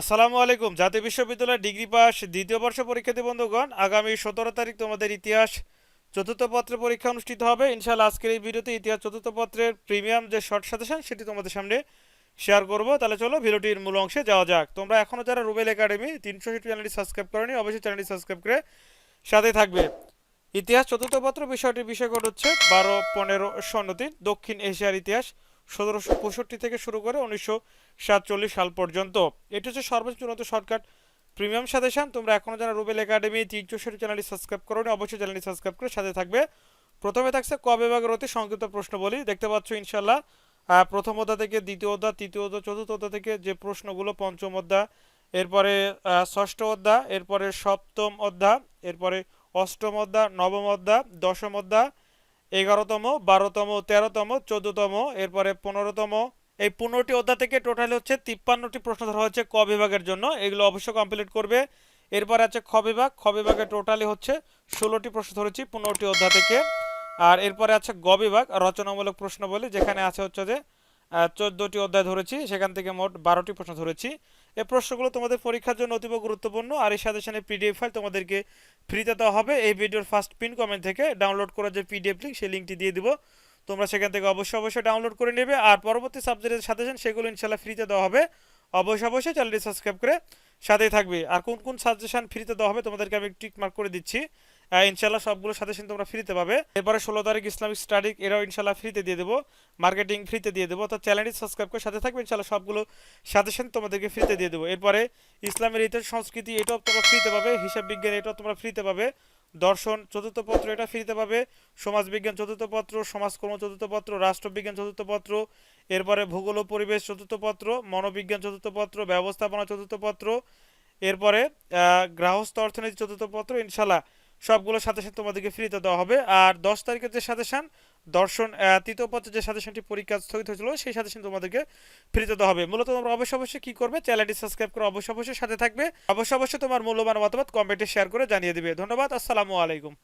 আসসালামু আলাইকুম। জাতীয় বিশ্ববিদ্যালয় ডিগ্রি পাস দ্বিতীয় বর্ষ পরীক্ষার্থী বন্ধুগণ। আগামী সতেরো তারিখ তোমাদের ইতিহাস চতুর্থ পত্রের পরীক্ষা অনুষ্ঠিত হবে। ইনশাআল্লাহ আজকের এই ভিডিওতে ইতিহাস চতুর্থ পত্রের প্রিমিয়াম যে শর্ট সাজেশন, সেটি তোমাদের সামনে শেয়ার করব। তাহলে চলো, ভিডিওটির মূল অংশে যাওয়া যাক। তোমরা এখনও যারা রুবেল একাডেমি তিনশো চ্যানেলটি সাবস্ক্রাইব করনি, অবশ্যই চ্যানেলটি সাবস্ক্রাইব করে সাথে থাকবে। ইতিহাস চতুর্থ পত্র বিষয়টির বিষয়কোড হচ্ছে বারো, পনেরো শূন্য দক্ষিণ এশিয়ার ইতিহাস। সতেরোশো পঁয়ষট্টি থেকে শুরু করে উনিশশো সাতচল্লিশ সাল পর্যন্ত। এটি হচ্ছে সর্বোচ্চ উন্নত শর্টকাট। প্রিমিয়াম সাজেশন তোমরা এখনও যারা রুবেল একাডেমি তিনশো চ্যানেলটি সাবস্ক্রাইব করো অবশ্যই চ্যানেলটি সাবস্ক্রাইব করে সাথে থাকবে। প্রথমে থাকছে ক বিভাগের অতি সংক্ষিপ্ত প্রশ্ন বলি দেখতে পাচ্ছ ইনশাল্লাহ প্রথম অধ্যা থেকে দ্বিতীয় অধ্যায়, তৃতীয় অধ্যায়, চতুর্থ অধ্যায় থেকে যে প্রশ্নগুলো, পঞ্চম অধ্যা এরপরে ষষ্ঠ অধ্যা এরপরে সপ্তম অধ্যা এরপরে অষ্টম অধ্যা নবম অধ্যা দশম অধ্যায় এগারোতম, বারোতম, তেরোতম, চোদ্দতম, এরপরে পনেরোতম। এই পনেরোটি অধ্যায় থেকে টোটাল হচ্ছে তিপ্পান্নটি প্রশ্ন ধরা হচ্ছে ক বিভাগের জন্য। এগুলো অবশ্যই কমপ্লিট করবে। এরপরে আছে খ বিভাগ। খ বিভাগে টোটালি হচ্ছে ষোলোটি প্রশ্ন ধরেছি পনেরোটি অধ্যায় থেকে। আর এরপরে আছে গ বিভাগ, রচনামূলক প্রশ্ন বলি যেখানে আছে হচ্ছে যে চোদ্দোটি অধ্যায় ধরেছি, সেখান থেকে মোট বারোটি প্রশ্ন ধরেছি। এই প্রশ্নগুলো তোমাদের পরীক্ষার জন্য অতীব গুরুত্বপূর্ণ, আর এই সাজেশনের পিডিএফ ফাইল তোমাদেরকে ফ্রিতে দেওয়া হবে। এই ভিডিওর ফার্স্ট পিন কমেন্ট থেকে ডাউনলোড করার যে পিডিএফ লিঙ্ক সেই লিঙ্কটি দিয়ে দিব। তোমরা সেখান থেকে অবশ্যই অবশ্যই ডাউনলোড করে নেবে, আর পরবর্তী সাবজেক্টের সাজেশন সেগুলো ইনশাল্লাহ ফ্রিতে দেওয়া হবে। অবশ্যই অবশ্যই চ্যানেলটি সাবস্ক্রাইব করে সাথেই থাকবে। আর কোন কোন সাজেশন ফ্রিতে দেওয়া হবে, তোমাদেরকে আমি টিক মার্ক করে দিচ্ছি। ইনশাল্লাহ সবগুলো সাজেশন তোমরা ফ্রিতে পাবে। এরপরে ষোলো তারিখ ইসলামিক স্টাডি এরাও ইনশাল্লাহ ফ্রিতে দিয়ে দেবো। মার্কেটিং ফ্রিতে দিয়ে দেবো। তো চ্যানেলটি সাবস্ক্রাইব করে সাথে থাকবে ইনশাল্লাহ সবগুলো সাজেশন তোমাদেরকে ফ্রিতে দিয়ে দেবো। এরপরে ইসলামের ইতিহাস সংস্কৃতি এটাও তোমরা ফ্রিতে পাবে। হিসাব বিজ্ঞান এটাও তোমরা ফ্রিতে পাবে। দর্শন চতুর্থ পত্র এটা ফ্রিতে পাবে। সমাজবিজ্ঞান চতুর্থ পত্র। সমাজকর্ম চতুর্থ পত্র। রাষ্ট্রবিজ্ঞান চতুর্থ পত্র। এরপরে ভূগোল ও পরিবেশ চতুর্থ পত্র। মনোবিজ্ঞান চতুর্থ পত্র। ব্যবস্থাপনা চতুর্থ পত্র। এরপরে আহ, গৃহস্থ অর্থনীতি চতুর্থ পত্র। ইনশাল্লাহ সবগুলোর সাথে সাথে তোমাদেরকে ফ্রিতে দেওয়া হবে। আর দশ তারিখের যে সাজেশন দর্শন তৃতীয় পত্রের যে সাজেশনটি পরীক্ষা স্থগিত হয়েছিল, সেই সাজেশন তোমাদেরকে ফ্রিতে দেওয়া হবে। মূলত তোমরা অবশ্যই অবশ্যই কী করবে? চ্যানেলটি সাবস্ক্রাইব করে অবশ্যই অবশ্যই সাথে থাকবে। অবশ্যই অবশ্যই তোমার মূল্যবান মতামত কমেন্টে শেয়ার করে জানিয়ে দিবে। ধন্যবাদ, আসসালামু আলাইকুম।